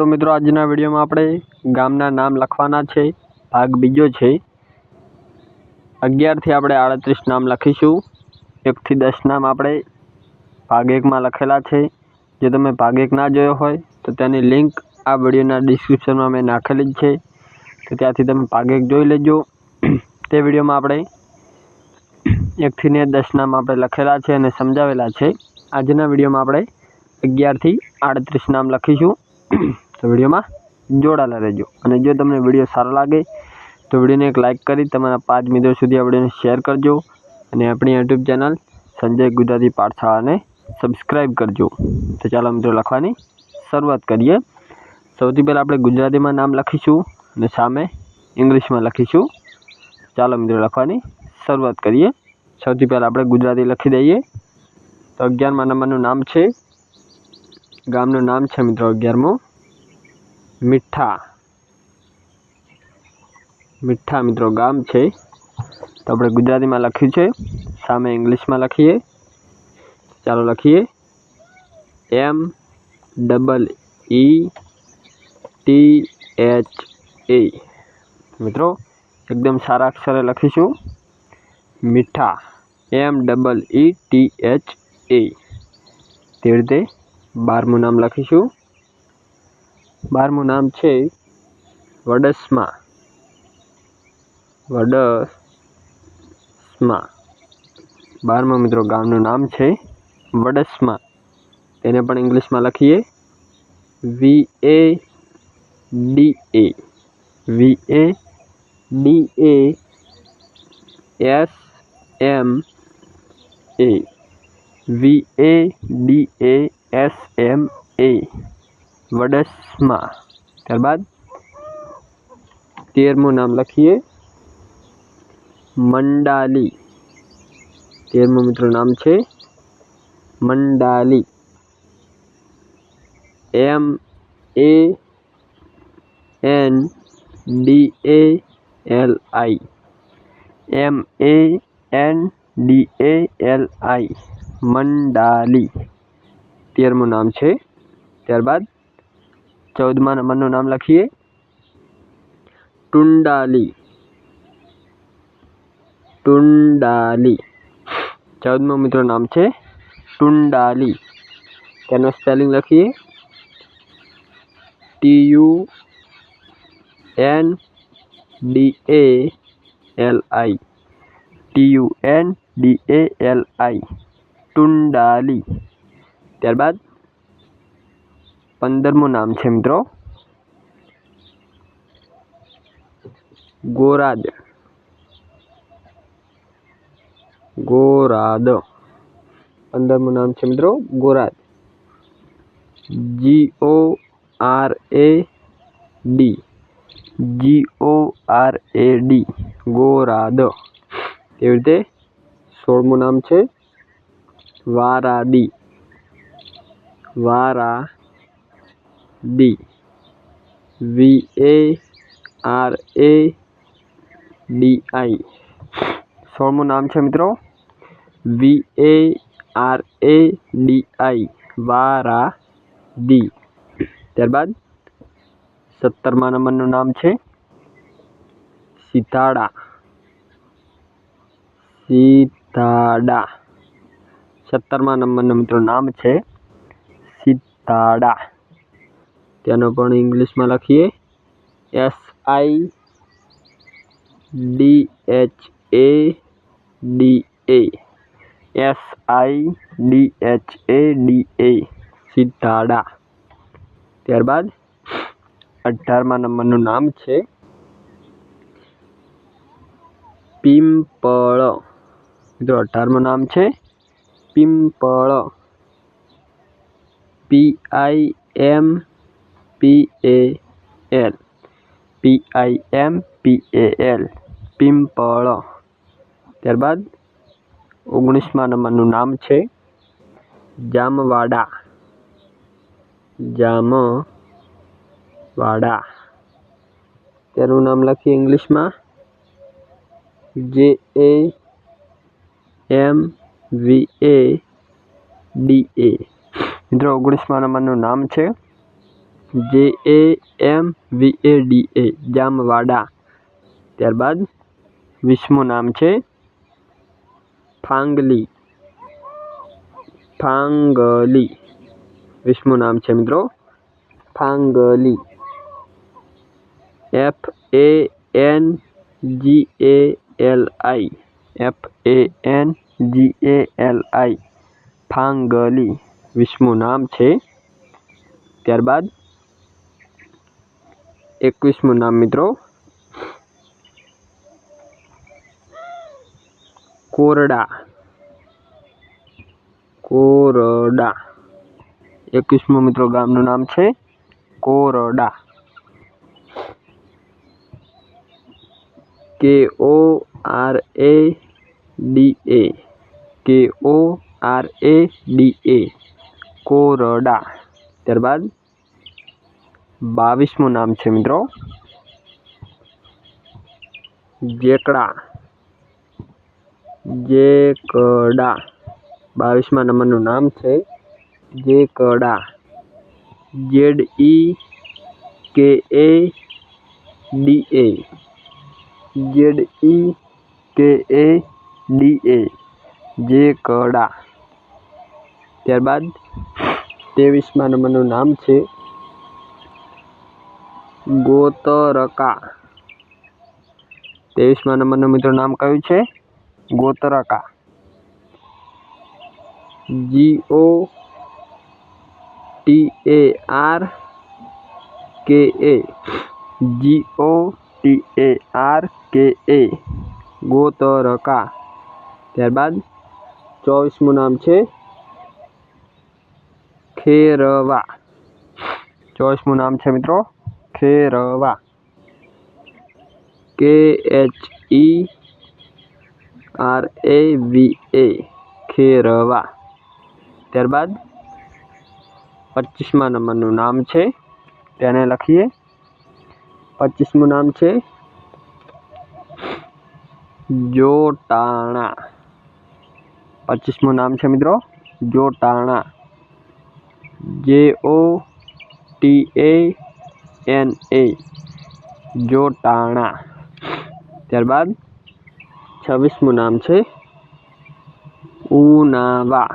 તો મિત્રો આજના વિડીયોમાં આપણે ગામના નામ લખવાના છે, ભાગ બીજો છે. અગિયારથી આપણે આડત્રીસ નામ લખીશું. એકથી દસ નામ આપણે ભાગ એકમાં લખેલા છે. જો તમે ભાગ એક ના જોયો હોય, તો તેની લિંક આ વિડીયોના ડિસ્ક્રિપ્શનમાં મેં નાખેલી જ છે. તો ત્યાંથી તમે ભાગ એક જોઈ લેજો. તે વિડીયોમાં આપણે એકથી ને દસ નામ આપણે લખેલા છે અને સમજાવેલા છે. આજના વિડીયોમાં આપણે અગિયારથી આડત્રીસ નામ લખીશું. તો વિડીયોમાં જોડાયેલા રહેજો. અને જો તમને વીડિયો સારો લાગે, તો વિડીયોને એક લાઇક કરી તમારા પાંચ મિત્રો સુધી આ વિડીયોને શેર કરજો. અને આપણી યુટ્યુબ ચેનલ સંજય ગુજરાતી પાઠશાળાને સબસ્ક્રાઈબ કરજો. તો ચાલો મિત્રો લખવાની શરૂઆત કરીએ. સૌથી પહેલાં આપણે ગુજરાતીમાં નામ લખીશું અને સામે ઇંગ્લિશમાં લખીશું. ચાલો મિત્રો લખવાની શરૂઆત કરીએ. સૌથી પહેલાં આપણે ગુજરાતી લખી દઈએ. તો અગિયારમાં નંબરનું નામ છે. ગામનું નામ છે મિત્રો અગિયારમું. મીઠા. મીઠા મિત્રો ગામ છે. તો આપણે ગુજરાતીમાં લખ્યું છે. સામે ઇંગ્લિશમાં લખીએ. ચાલો લખીએ. M double E T H A. મિત્રો, એકદમ સારા અક્ષરે લખીશું. Meetha. M double E T H A. તે રીતે બારમું નામ લખીશું. બારમું નામ છે વડસમા. વડસમા. બારમા મિત્રો ગામનું નામ છે વડસમા. તેને પણ ઇંગ્લિશમાં લખીએ V A D A. V A D A S M A. V A D A S M A Vadasma. ત્યારબાદ તેરમું નામ લખીએ. મંડાલી. તેરમું મિત્રો નામ છે. Mandali. M A N D A L I. M A N D A L I. Mandali. તેરમું નામ છે. ત્યારબાદ ચૌદમા નંબરનું નામ લખીએ ટુંડાલી ટુંડાલી ચૌદમું મિત્રો નામ છે ટુંડાલી તેનું સ્પેલિંગ લખીએ T U N D A L I T U N D A L I Tundali ત્યારબાદ પંદરમું નામ છે મિત્રો. ગોરાદ. ગોરાદ. પંદરમું નામ છે મિત્રો, Gorad. G O R A D G O R A D Gorad. એવી રીતે? સોળમું નામ છે. Varadi. Varadi V A R A D I સોળમું નામ છે મિત્રો. વી એ આર એ ડી આઈ વારા ડી ત્યારબાદ સત્તરમા નંબરનું નામ છે સીતાડા. સીતાડા. સત્તરમા નંબરનું મિત્રો નામ છે સિતાડા. તેનો પણ ઇંગ્લિશમાં લખીએ. S I D H A D A S I D H A D A Sitada ત્યારબાદ અઢારમા નંબરનું નામ છે પિંપળ. મિત્રો, અઢારમું નામ છે પિંપળ. પી આઈ એમ પી એ એલ પી આઈ એમ પી એ એલ પિંપળ ત્યારબાદ ઓગણીસમા નંબરનું નામ છે જામવાડા. જામવાડા. તેનું નામ લખીએ ઇંગ્લિશમાં જે એ એમ વી એ ડી એ મિત્રો, ઓગણીસમા નંબરનું નામ છે જે એ એમ વી એ ડી એ જામવાડા. ત્યારબાદ વીસમું નામ છે ફાંગલી. ફાંગલી. વીસમું નામ છે મિત્રો. Fangli. F A N G A L I F A N G A L I Fangli. વીસમું નામ છે. ત્યારબાદ એકવીસમું નામ મિત્રો. કોરડા. કોરડા. એકવીસમું મિત્રો ગામનું નામ છે કોરડા. કે ઓ આર એ ડી એ. કે ઓ આર એ ડી એ. કોરડા. ત્યારબાદ બાવીસમું નામ છે મિત્રો. જેકડા. જેકડા. બાવીસમા નંબરનું નામ છે. જેકડા. જેડ ઈ કે એ ડી એ. જેડ ઈ કે એ ડી એ. જેકડા. ત્યારબાદ ત્રેવીસમા નંબરનું નામ છે. ગોતરકા. ત્રેવીસમા નંબરનું મિત્રો નામ કયું છે? ગોતરકા. જી ઓ T A R K A G O T A R K A Gotarka. ત્યારબાદ ચોવીસમું નામ છે ખેરવા. ચોવીસમું નામ છે મિત્રો Kherva. K H E R V A એ ખેરવા. ત્યારબાદ પચીસમા નંબરનું નામ છે, તેને લખીએ. પચીસમું નામ છે, જોટાણા. પચીસમું નામ છે મિત્રો, Jotana. J O T A N A Jotana ત્યારબાદ, છવ્વીસમું નામ છે Unava.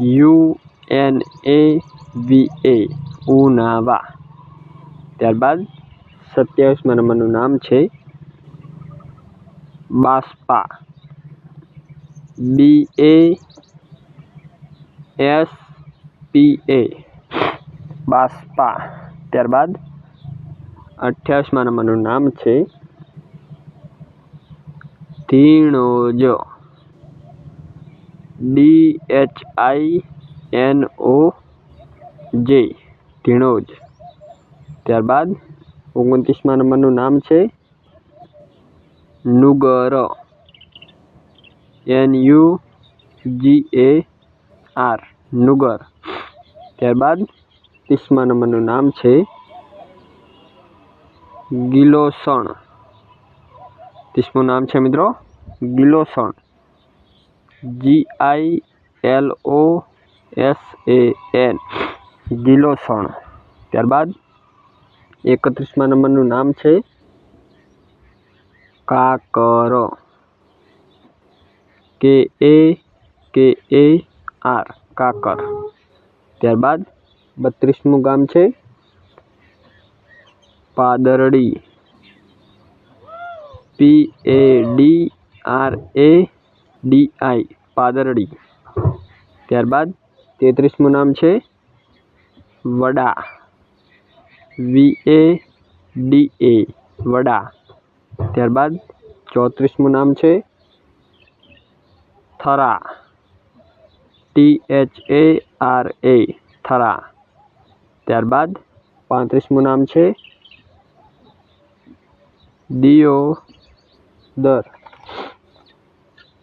U N A V A, Unava. ત્યારબાદ, સત્યાવીસમા નંબરનું નામ છે બાસ્પા. બી એ એસ પી એ, બાસ્પા. ત્યારબાદ અઠ્યાવીસમા નંબરનું નામ છે Dhinoj. D H I N O J Dhinoj. ત્યારબાદ ઓગણત્રીસમાં નંબરનું નામ છે Nugar. N U G A R Nugar. ત્યારબાદ ત્રીસમા નંબરનું નામ છે ગિલોસણ. ત્રીસમું નામ છે મિત્રો Gilosan. G I L O S A N Gilosan. ત્યારબાદ એકત્રીસમા નંબરનું નામ છે કાકર. કે એ કે એ આર કાકર. ત્યારબાદ બત્રીસમું ગામ છે. Padardi. P A D R A D I Padardi. ત્યારબાદ તેત્રીસમું નામ છે. વડા. વી એ ડી એ વડા. ત્યારબાદ ચોત્રીસમું નામ છે. Thara. T H A R A Thara. ત્યારબાદ પાંત્રીસમું નામ છે દિયોદર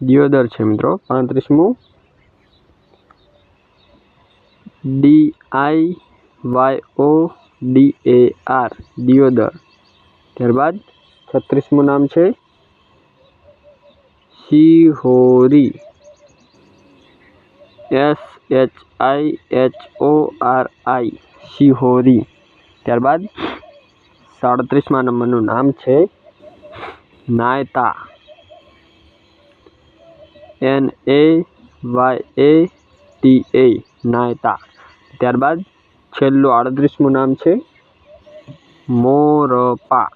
દિયોદર છે મિત્રો. પાંત્રીસમું. D I Y O D A R. Deodar ત્યારબાદ છત્રીસમું નામ છે Shihori. S H I H O R I. Shihori. ત્યારબાદ સાડત્રીસમાં નંબરનું નામ છે Nayta. N A Y A T A Nayta. ત્યારબાદ છેલ્લું આડત્રીસમું નામ છે મોરપા.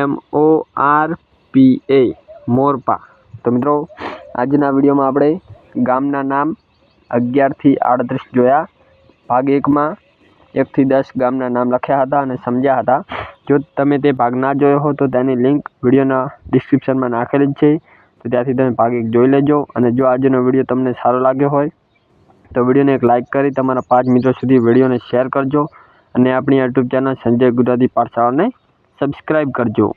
એમ ઓ આર પી એ મોરપા. તો મિત્રો, આજના વિડીયોમાં આપણે ગામના નામ અગિયારથી આડત્રીસ જોયા. ભાગ એકમાં એકથી દસ ગામના નામ લખ્યા હતા અને સમજ્યા હતા. જો તમે તે ભાગ ના જોયો હો તો તેની લિંક વિડીયોના ડિસ્ક્રિપ્શનમાં નાખેલી જ છે. તો ત્યાંથી તમે ભાગ એક જોઈ લેજો અને જો આજનો વીડિયો તમને સારો લાગ્યો હોય તો વિડીયોને એક લાઇક કરી તમારા પાંચ મિત્રો સુધી વિડીયોને શેર કરજો અને આપણી યુટ્યુબ ચેનલ સંજય ગુજરાતી પાઠશાળાને સબસ્ક્રાઈબ કરજો.